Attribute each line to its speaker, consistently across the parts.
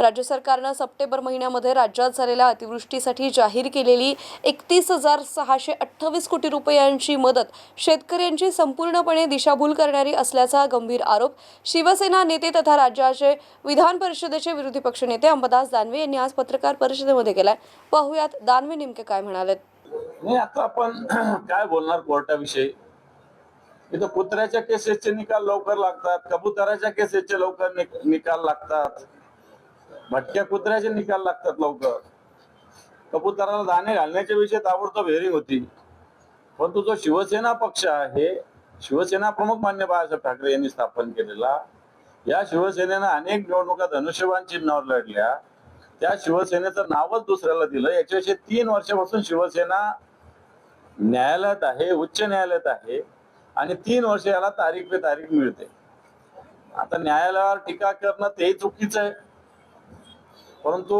Speaker 1: राज्य सरकारनं सप्टेंबर महिन्यामध्ये राज्यात झालेल्या अतिवृष्टीसाठी जाहीर केलेली एकतीस हजार सहाशे अठ्ठावीस कोटी रुपयांची मदत शेतकऱ्यांची संपूर्णपणे दिशाभूल करणारी असल्याचा गंभीर आरोप शिवसेना नेते तथा राज्याचे विधान परिषदेचे विरोधी पक्षनेते अंबादास दानवे यांनी आज पत्रकार परिषदेमध्ये केलाय. पाहुयात दानवे नेमके काय म्हणाले
Speaker 2: नाही आता आपण काय बोलणार कोर्टाविषयी? इथं कुत्र्याच्या केसेसचे निकाल लवकर लागतात कबुतराच्या केसेसचे लवकर निकाल लागतात. भटक्या कुत्र्याचे निकाल लागतात लवकर. कबुतराला दाणे घालण्याच्या विषयी ताबडतोब हेरिंग होती. परंतु जो शिवसेना पक्ष आहे शिवसेना प्रमुख मान्य बाळासाहेब ठाकरे यांनी स्थापन केलेला या शिवसेनेनं अनेक निवडणुका धनुष्यबाण चिन्हावर लढल्या. त्या शिवसेनेचं नावच दुसऱ्याला दिलं. याच्याविषयी तीन वर्षापासून शिवसेना न्यायालयात आहे उच्च न्यायालयात आहे. आणि तीन वर्ष याला तारीख पे तारीख मिळते. आता न्यायालयावर टीका करणं ते चुकीचं आहे. परंतु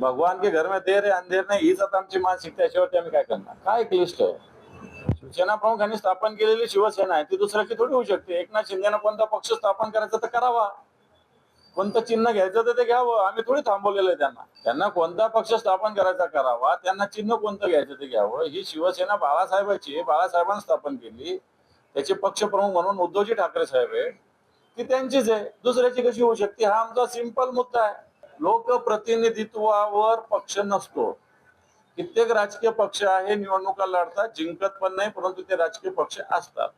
Speaker 2: भगवान के घर में देर आहे अंधेर नाही हीच आता आमची मानसिकता शेवटी आम्ही काय करणार? काय क्लिष्ट आहे? शिवसेना प्रमुखांनी स्थापन केलेली शिवसेना आहे ती दुसऱ्याची थोडी होऊ शकते? एकनाथ शिंदेनं कोणता पक्ष स्थापन करायचा तर करावा. कोणतं चिन्ह घ्यायचं तर ते घ्यावं. आम्ही थोडी थांबवलेलं आहे त्यांना. त्यांना कोणता पक्ष स्थापन करायचा करावा त्यांना चिन्ह कोणतं घ्यायचं ते घ्यावं ही शिवसेना बाळासाहेबांची बाळासाहेबांनी स्थापन केली. त्याचे पक्षप्रमुख म्हणून उद्धवजी ठाकरे साहेब आहे ती त्यांचीच आहे. दुसऱ्याची कशी होऊ शकते? हा आमचा सिंपल मुद्दा आहे. लोकप्रतिनिधित्वावर पक्ष नसतो. कित्येक राजकीय पक्ष आहे निवडणुका लढतात जिंकत पण नाही परंतु ते राजकीय पक्ष असतात.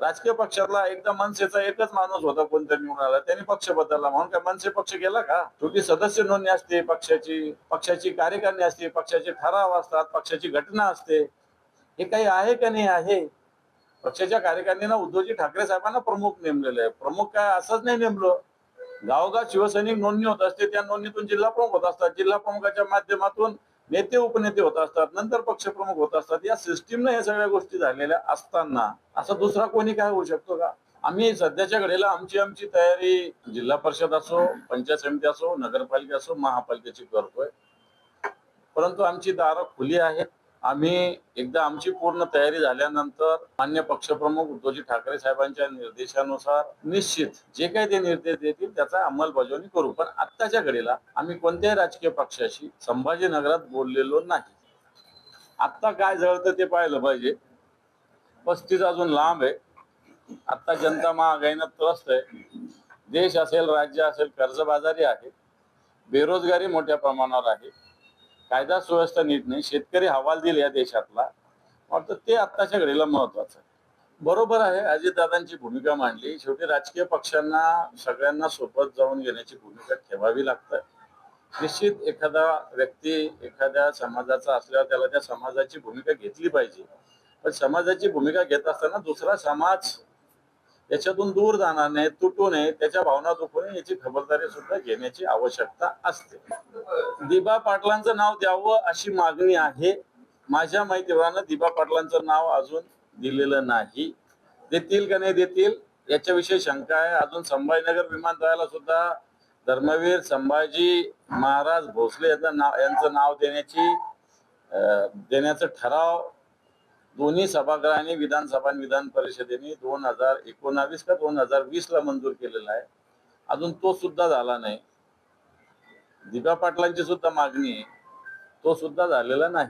Speaker 2: राजकीय पक्षातला एकदा मनसेचा एकच माणूस होता कोणतरी निवडून आला त्यांनी पक्ष बदलला. म्हणून काय मनसे पक्ष गेला का? छोटी सदस्य नोंदणी असते पक्षाची पक्षाची कार्यकारिणी असते पक्षाचे ठराव असतात पक्षाची घटना असते. हे काही आहे का नाही आहे? पक्षाच्या कार्यकारिणीनं उद्धवजी ठाकरे साहेबांना प्रमुख नेमलेले आहे. प्रमुख काय असंच नाही नेमलं. गावगाव शिवसैनिक नोंदणी होत असते त्या नोंदणीतून जिल्हा प्रमुख होत असतात. जिल्हा प्रमुखाच्या माध्यमातून नेते उपनेते होत असतात नंतर पक्षप्रमुख होत असतात. या सिस्टीमनं या सगळ्या गोष्टी झालेल्या असताना असं दुसरा कोणी काय होऊ शकतो का? आम्ही सध्याच्या घडीला आमची आमची तयारी जिल्हा परिषद असो पंचायत समिती असो नगरपालिका असो महापालिकेची करतोय. परंतु आमची दारं खुली आहेत. आम्ही एकदा आमची पूर्ण तयारी झाल्यानंतर मान्य पक्षप्रमुख उद्धवजी ठाकरे साहेबांच्या निर्देशानुसार निश्चित जे काही ते निर्देश देतील त्याचा अंमलबजावणी करू. पण आत्ताच्या घडीला आम्ही कोणत्याही राजकीय पक्षाशी संभाजीनगरात बोललेलो नाही. आत्ता काय जळतं ते पाहिलं पाहिजे. पस्तीस अजून लांब आहे. आता जनता महागाईनं त्रस्त आहे. देश असेल राज्य असेल कर्जबाजारी आहे. बेरोजगारी मोठ्या प्रमाणावर आहे. कायदा सुव्यवस्था नीट नाही शेतकरी हवालदिल या देशातला. वाटतं ते आत्ताच्या घडीला महत्वाचं आहे. बरोबर आहे अजितदादांची भूमिका मांडली. शेवटी राजकीय पक्षांना सगळ्यांना सोबत जाऊन घेण्याची भूमिका ठेवावी लागते. निश्चित एखादा व्यक्ती एखाद्या समाजाचा असल्यावर त्याला त्या समाजाची भूमिका घेतली पाहिजे. पण समाजाची भूमिका घेत असताना दुसरा समाज याच्यातून दूर जाणार नाही तुटू नये त्याच्या भावना दुखू नये याची खबरदारी सुद्धा घेण्याची आवश्यकता असते. दिबा पाटलांचं नाव द्यावं अशी मागणी आहे. माझ्या माहितीप्रमाणे दिबा पाटलांचं नाव अजून दिलेलं नाही. देतील का नाही देतील याच्याविषयी शंका आहे. अजून संभाजीनगर विमानतळाला सुद्धा धर्मवीर संभाजी महाराज भोसले यांचं नाव यांचं नाव देण्याची देण्याचा देण्याचं ठराव दोन्ही सभागृहाने विधानसभा आणि विधान परिषदेने दोन हजार एकोणावीस का दोन हजार वीस ला मंजूर केलेला आहे. अजून तो सुद्धा झाला नाही. दिपा पाटलांची सुद्धा मागणी आहे. तो सुद्धा झालेला नाही.